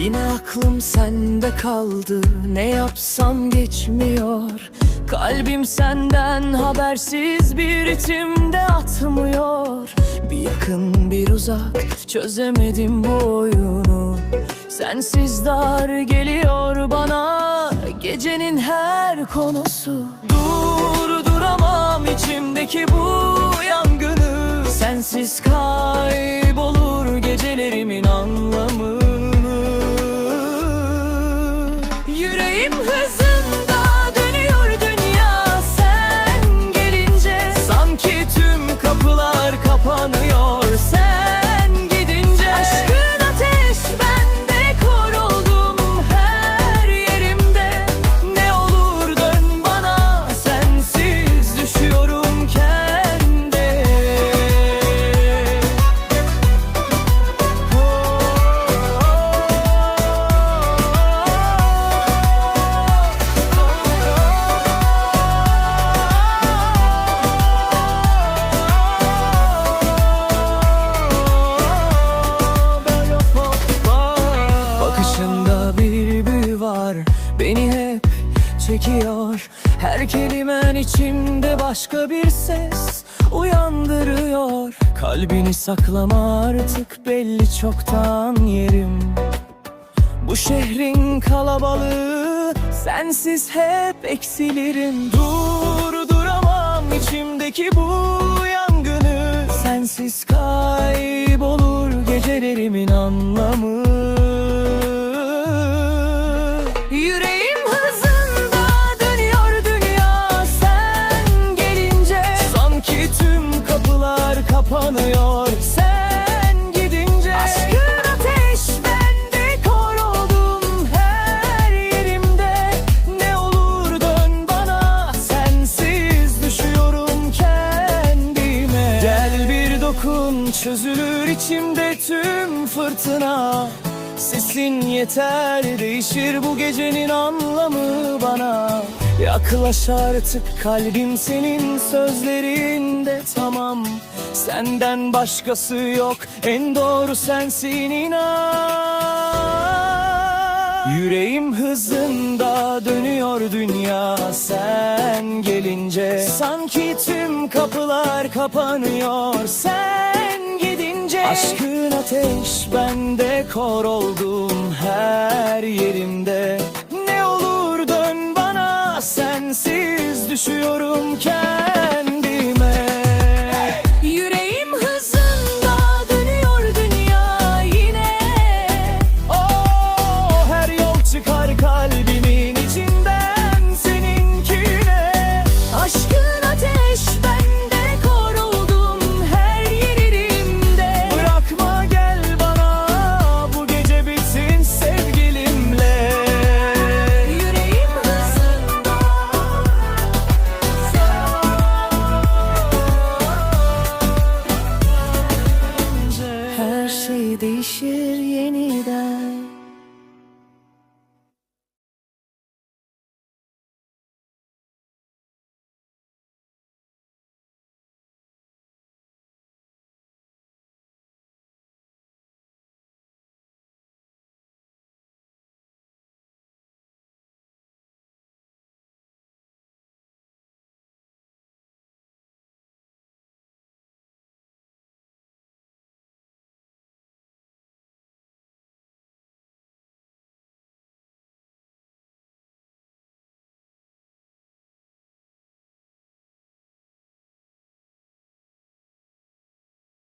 Yine aklım sende kaldı. Ne yapsam geçmiyor. Kalbim senden habersiz bir ritimde atmıyor. Bir yakın bir uzak Çözemedim bu oyunu. Sensiz dar geliyor bana Gecenin her konusu. Durduramam içimdeki bu yangını. Sensiz kaybolur gecelerimin Beni hep çekiyor. Her kelimen içimde başka bir ses Uyandırıyor. Kalbini saklama artık belli çoktan yerim. Bu şehrin kalabalığı Sensiz hep eksilirim. Durduramam içimdeki bu yangını. Sensiz kaybolur gecelerimin anlamı kapanıyor sen gidince Aşkın ateş bende kor oldum. Her yerimde Ne olur dön bana. Sensiz düşüyorum kendime. Gel bir dokun çözülür içimde tüm fırtına. Sesin yeter değişir bu gecenin anlamı bana Yaklaş artık kalbim senin sözlerinde. Tamam Senden başkası yok. En doğru sensin inan. Yüreğim hızında dönüyor dünya. Sen gelince Sanki tüm kapılar kapanıyor. Sen gidince Aşkın ateş bende kor oldum her yerimde düşüyorum kendime